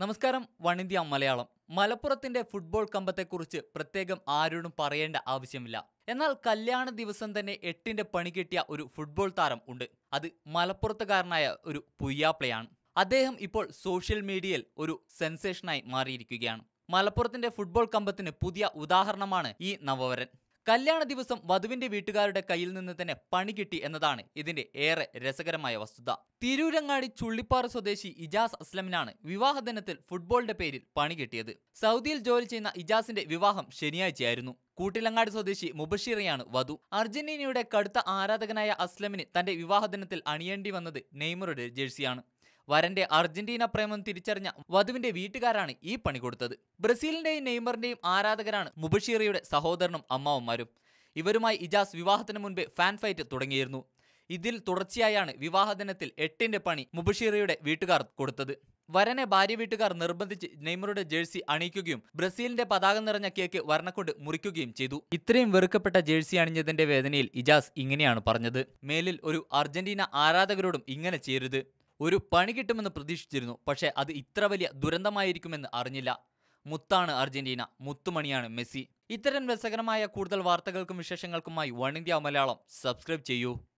നമസ്കാരം one India Malayalam. മലപ്പുറത്തിന്റെ football കമ്പത്തെക്കുറിച്ച് പ്രത്യേകം ആരോടും പറയേണ്ട ആവശ്യമില്ല. എന്നാൽ കല്യാണ ദിവസം തന്നെ എട്ടിന്റെ പണി കിട്ടിയ ഒരു ഫുട്ബോൾ താരം ഉണ്ട്. അത് മലപ്പുറത്തുകാരനായ ഒരു പുയ്യാപ്ലയാണ്. അദ്ദേഹം ഇപ്പോൾ സോഷ്യൽ മീഡിയയിൽ ഒരു സെൻസേഷനായി മാറിയിരിക്കുകയാണ്. മലപ്പുറത്തിന്റെ ഫുട്ബോൾ കമ്പത്തിന് പുതിയ ഉദാഹരണമാണ് ഈ നവവരൻ. കല്യാണ ദിവസം വധുവിന്റെ വീട്ടുകാരുടെ കയ്യിൽ നിന്ന് തന്നെ പണി കിട്ടി എന്നതാണ് ഇതിന്റെ ഏറെ രസകരമായ വസ്തുത. തിരൂരങ്ങാടി ചുള്ളിപ്പാറ സ്വദേശി ഇജാസ് അസ്ലമിനാണ് വിവാഹ ദിനത്തിൽ ഫുട്ബോളിന്റെ പേരിൽ പണി കിട്ടിയത്. സൗദിയിൽ ജോലി ചെയ്യുന്ന ഇജാസിന്റെ വിവാഹം ശനിയാഴ്ചയായിരുന്നു. കൂട്ടിലങ്ങാടി സ്വദേശി മുബഷീറയാണ് വധു. അർജന്റീനയുടെ കടുത്ത ആരാധകനായ അസ്ലമിന് തന്റെ വിവാഹ ദിനത്തിൽ അണിയേണ്ടി വന്നത് നെയ്മറുടെ ജേഴ്സിയാണ്. വരന്റെ അർജന്റീന പ്രേമം തിരിച്ചറിഞ്ഞ വധുവിന്റെ വീട്ടുകാരാണ് ഈ പണി കൊടുത്തത്. ബ്രസീലിന്റെയും നെയ്മറിന്റെയും ആരാധകരാണ് മുബഷീറയുടെ സഹോദരനും അമ്മാവന്മാരും. ഇവരുമായി ഇജാസ് വിവാഹത്തിന് മുൻപേ ഫാൻ ഫൈറ്റ് തുടങ്ങിയിരുന്നു. ഇതിൽ തുടർച്ചയായാണ് വിവാഹദിനത്തിൽ എട്ടിന്റെ പണി മുബഷീറയുടെ വീട്ടുകാർ കൊടുത്തത്. വരനെ ഭാര്യ വീട്ടുകാർ നിർബന്ധിച്ച് നെയ്മറുടെ ജേഴ്സി അണിയിക്കുകയും ബ്രസീലിന്റെ പതാക നിറഞ്ഞ കേക്ക് വരനെക്കൊണ്ട് മുറിക്കുകയും ചെയ്തു. ഇത്രയും വെറുക്കപ്പെട്ട ജേഴ്സി അണിഞ്ഞതിന്റെ വേദനയിൽ ഇജാസ് ഇങ്ങനെയാണ് പറഞ്ഞത്. മേലിൽ ഒരു അർജന്റീന ആരാധകരോടും ഇങ്ങനെ ചെയ്യരുത്. ഒരു പണി കിട്ടുമെന്ന് പ്രതീക്ഷിച്ചിരുന്നു. പക്ഷേ അത് ഇത്ര വലിയ ദുരന്തമായിരിക്കുമെന്ന് അറിഞ്ഞില്ല. മുത്താണ് അർജന്റീന. മുത്തുമണിയാണ് മെസ്സി. ഇത്തരം രസകരമായ കൂടുതൽ വാർത്തകൾക്കും വിശേഷങ്ങൾക്കുമായി വൺ ഇന്ത്യ മലയാളം. സബ്സ്ക്രൈബ് ചെയ്യൂ.